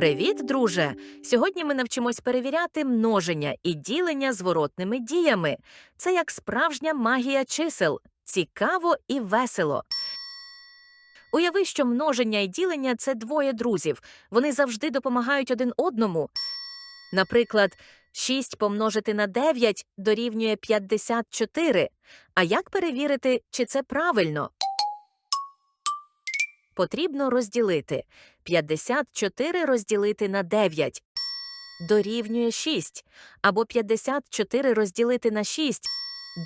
Привіт, друже! Сьогодні ми навчимось перевіряти множення і ділення зворотними діями. Це як справжня магія чисел. Цікаво і весело. Уяви, що множення і ділення це двоє друзів. Вони завжди допомагають один одному. Наприклад, 6 помножити на 9 дорівнює 54. А як перевірити, чи це правильно? Потрібно розділити. 54 розділити на 9 дорівнює 6. Або 54 розділити на 6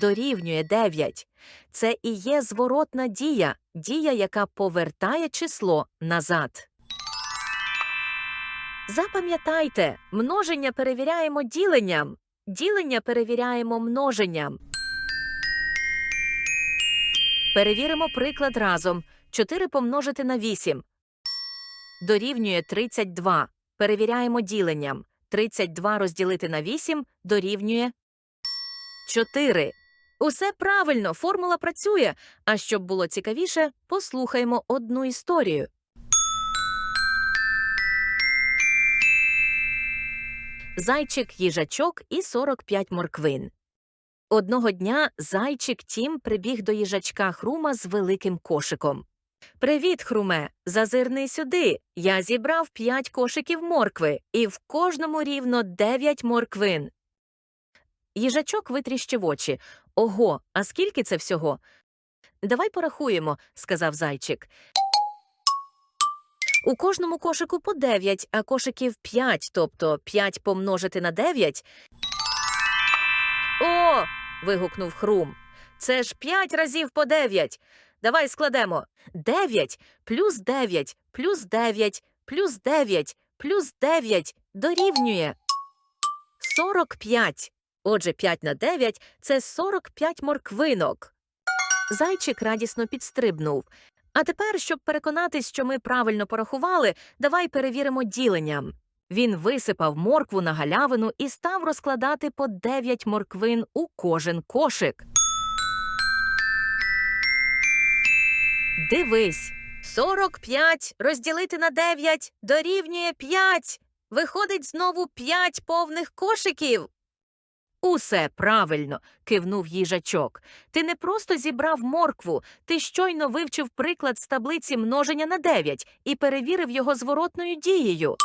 дорівнює 9. Це і є зворотна дія, дія, яка повертає число назад. Запам'ятайте, множення перевіряємо діленням, ділення перевіряємо множенням. Перевіримо приклад разом. 4 помножити на 8 дорівнює 32. Перевіряємо діленням. 32 розділити на 8 дорівнює 4. Усе правильно, формула працює. А щоб було цікавіше, послухаймо одну історію. Зайчик їжачок і 45 морквин. Одного дня зайчик Тім прибіг до їжачка Хрума з великим кошиком. Привіт, Хруме. Зазирни сюди. Я зібрав п'ять кошиків моркви, і в кожному рівно дев'ять морквин. Їжачок витріщив очі. Ого, а скільки це всього? Давай порахуємо, сказав зайчик. У кожному кошику по дев'ять, а кошиків п'ять, тобто п'ять помножити на дев'ять. О. вигукнув Хрум. Це ж п'ять разів по дев'ять. Давай складемо. 9 плюс 9 плюс 9 плюс 9 плюс 9 дорівнює 45. Отже, 5 на 9 – це 45 морквинок. Зайчик радісно підстрибнув. А тепер, щоб переконатись, що ми правильно порахували, давай перевіримо діленням. Він висипав моркву на галявину і став розкладати по 9 морквин у кожен кошик. Дивись. 45 розділити на 9 дорівнює 5. Виходить знову 5 повних кошиків. Усе правильно, кивнув їжачок. Ти не просто зібрав моркву, ти щойно вивчив приклад з таблиці множення на 9 і перевірив його зворотною дією.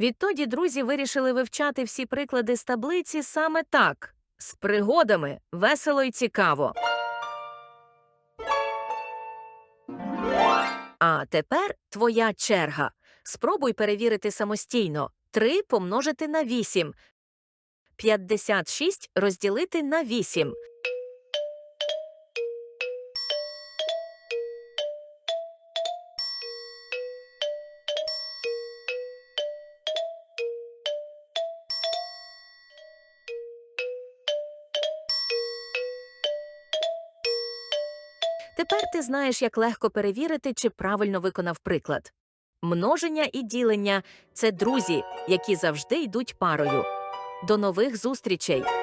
Відтоді друзі вирішили вивчати всі приклади з таблиці саме так, з пригодами, весело і цікаво. Тепер твоя черга. Спробуй перевірити самостійно. 3 помножити на 8. 56 розділити на 8. Тепер ти знаєш, як легко перевірити, чи правильно виконав приклад. Множення і ділення це друзі, які завжди йдуть парою. До нових зустрічей!